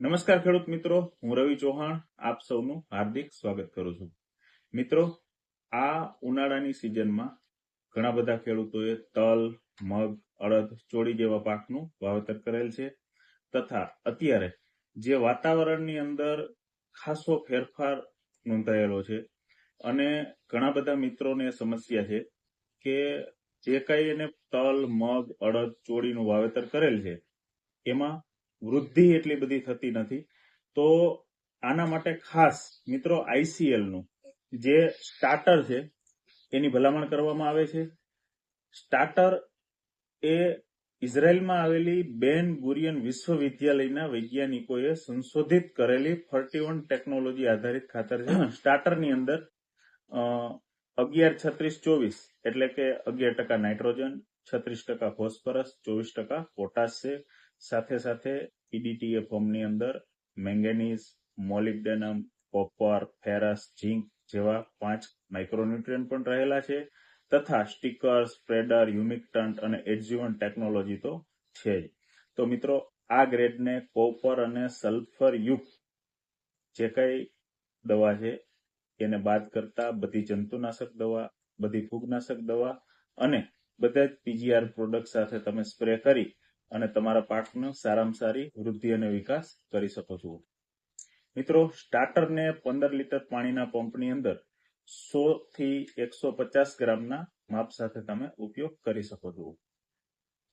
નમસ્કાર ખેડૂત મિત્રો, હું રવિ ચૌહાણ, આપ સૌનું હાર્દિક સ્વાગત કરું છું. મિત્રો, આ ઉનાળાની સિઝનમાં ઘણા બધા ખેડૂતોએ તલ, મગ, અડદ, ચોળી જેવા પાકનું વાવેતર કરેલ છે તથા અત્યારે જે વાતાવરણની અંદર ખાસો ફેરફાર નોંધાયેલો છે અને ઘણા બધા મિત્રોને સમસ્યા છે કે જે કાંઈ એને તલ, મગ, અડદ, ચોળીનું વાવેતર કરેલ છે, એમાં વૃદ્ધિ એટલી બધી થતી નથી. તો આના માટે ખાસ મિત્રો આઈસીએલનું જે સ્ટાર્ટર છે, એની ભલામણ કરવામાં આવે છે. સ્ટાર્ટર એ ઇઝરાયલમાં આવેલી બેન ગુરિયન વિશ્વવિદ્યાલયના વૈજ્ઞાનિકોએ સંશોધિત કરેલી ફર્ટી વન ટેકનોલોજી આધારિત ખાતર છે. સ્ટાર્ટરની અંદર અગિયાર છત્રીસ ચોવીસ એટલે કે અગિયાર ટકા નાઇટ્રોજન, છત્રીસ ટકા ફોસ્ફરસ, ચોવીસ ટકા પોટાશ છે. સાથે સાથે ઈડીટીએ ફોર્મની અંદર manganese, molybdenum copper ferrous, zinc જેવા પાંચ માઇક્રોન્યુટ્રિયન્ટ પણ રહેલા છે તથા સ્ટીકર, સ્પ્રેડર યુમિકટન્ટ અને એડઝ્યુવન ટેકનોલોજી તો છે જ. તો મિત્રો, આ ગ્રેડને કોપર અને સલ્ફર યુક્ત જે કઈ દવા છે એને બાદ કરતા બધી જંતુનાશક દવા, બધી ફૂગનાશક દવા અને બધા જ પીજીઆર પ્રોડક્ટ સાથે તમે સ્પ્રે કરી અને તમારા પાકનો સારામાં સારી વૃદ્ધિ અને વિકાસ કરી શકો છો. મિત્રો, સ્ટાર્ટરને પંદર લીટર પાણીના પંપની અંદર સો થી એકસો પચાસ ગ્રામના માપ સાથે તમે ઉપયોગ કરી શકો છો.